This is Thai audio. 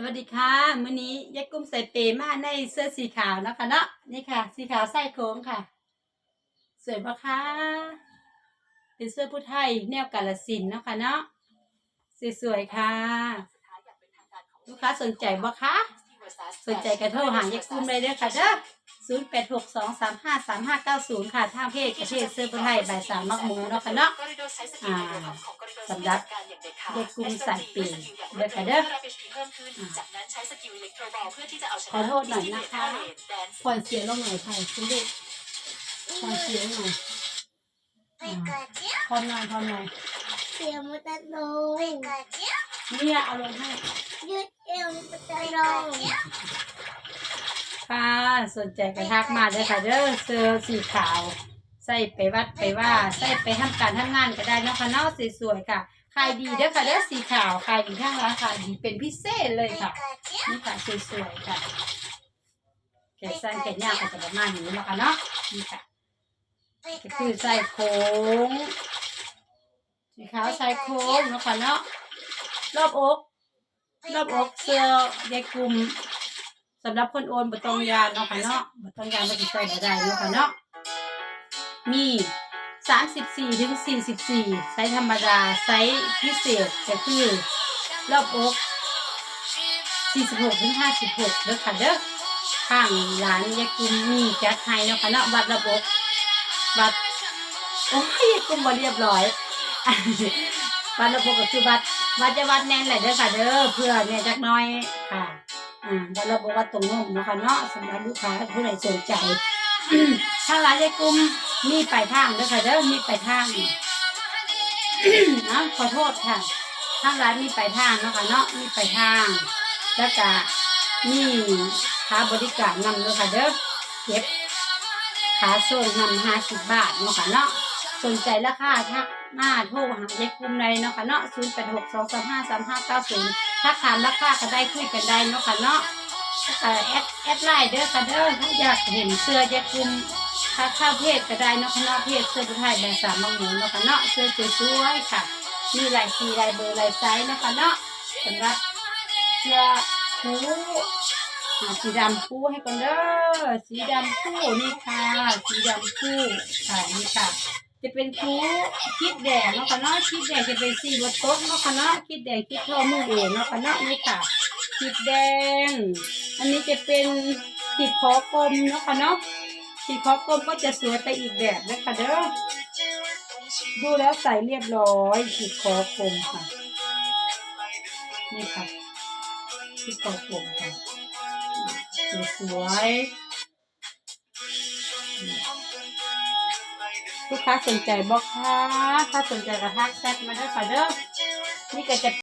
สวัสดีค่ะมื้อนี้ยายกุ้มใส่เปมาในเสื้อสีขาวนะคะเนาะนี่ค่ะ สีขาวไส้โค้งค่ะ สวยปะคะเป็นเสื้อผู้ไทยแนวกาลสินนะคะเนาะสวยๆค่ะ ลูกค้าสนใจปะคะ สนใจกระโทรหายายกุ้มเลยเด้อค่ะเด้อศูนย์แปดหกสองสามห้าสามห้าเก้าศูนย์ค่ะท่าเพศประเทศเสื้อผู้ไทยบ่ายสามมักหมูเนาะค่ะเนาะอ่าสำหรับเด็กกลุ่มสายปีเด้อค่ะเด้อขอโทษหน่อยนะคะผ่อนเสียงลงหน่อยค่ะคุณลูกผ่อนเสียงหน่อยอ่าผ่อนหน่อยผ่อนหน่อยเสียงมันจะลง เนี่ยเอาลงให้ยืดเอวมันจะลงค่ะสนใจกระทักมาเด้อค่ะเด้อเสื้อสีขาว ใส่ไปวัดไปว่าใส่ไปทำการทำงานก็ได้นะคะเนาะสวยๆค่ะขายดีเด้อค่ะเด้อสีขาวขายดีทั้งร้านขายดีเป็นพิเศษเลยค่ะนี่ค่ะสวยๆค่ะแขนสั้นแขนยาวก็จะประมาณนี้นะค่ะเนาะนี่ค่ะก็คือใส่โค้งสีขาวใส่โค้งนะค่ะเนาะ รอบอกรอบอกเสื้อยายกลุ่มสำหรับคนโอนบ่ต้องยานเนาะค่ะเนาะบ่ต้องยานบ่ติดใส่บ่ได้เนาะค่ะเนาะมี34ถึง44ไซส์ธรรมดาไซส์พิเศษก็คือรอบอก46ถึง56เด้อค่ะเด้อข้างร้านยายกุมมีจัดให้เนาะค่ะเนาะบัตรระบบบัตรโอ้ยยายกุมบ่เรียบร้อย บัตระบบก็คือบัตรบัตรจะวัดแน่นแหละเด้อค่ะเด้อเพื่อเนี่ยจักน้อยค่ะ อ่าบัตระบบวัดตรงนุ่มเนาะค่ะเนาะสำหรับลูกค้าผู้ใดสนใจทางร้านยายกุมมีปลายทางเด้อค่ะเด้อมีปลายทางเนาะขอโทษค่ะทางร้านมีปลายทางเนาะค่ะเนาะมีปลายทาง แล้วก็มีค่าบริการนำเนาะค่ะเด้อเก็บขาโซนนำห้าสิบบาทเนาะค่ะเนาะสนใจราคาทัก หน้าโทรหาเด็กกลุ่มในเนาะค่ะเนาะศูนย์แปดหกสองสามห้าสามห้าเก้าศูนย์ถ้าถามราคาก็ได้คุยกันได้เนาะค่ะเนาะแต่แอดแอดไลน์เด้อค่ะเด้อถ้าอยากเห็นเสื้อเด็กกลุ่มถ้าเข้าเพจก็ได้เนาะค่ะเนาะเพจเสื้อผู้ไทยแบรนด์สามมังหมูเนาะค่ะเนาะเสื้อสวยๆค่ะ มีหลายสีหลายเบอร์หลายไซส์เนาะคะเนาะสำหรับเสื้อคูหาสีดำคู่ให้กันเด้อสีดำคู่นี่ค่ะ สีดำคู่ค่ะนี่ค่ะ จะเป็นคูคิดแดงเนาะค่ะเนาะคิดแดงจะเป็นสีวัดโต๊ะเนาะค่ะเนาะคิดแดงคิดทอมือเองเนาะค่ะเนาะนี่ค่ะคิดแดง อันนี้จะเป็นขีดคอกลมเนาะค่ะเนาะขีดคอกลมก็จะสวยไปอีกแบบนะคะเด้อดูแล้วใส่เรียบร้อยขีดคอคมค่ะนี่ค่ะขีดคอคมค่ะสวยๆ ลูกค้าสนใจบอกค่ะถ้าสนใจกระทักแซดมาได้ค่ะเด้อนี่ก็จะ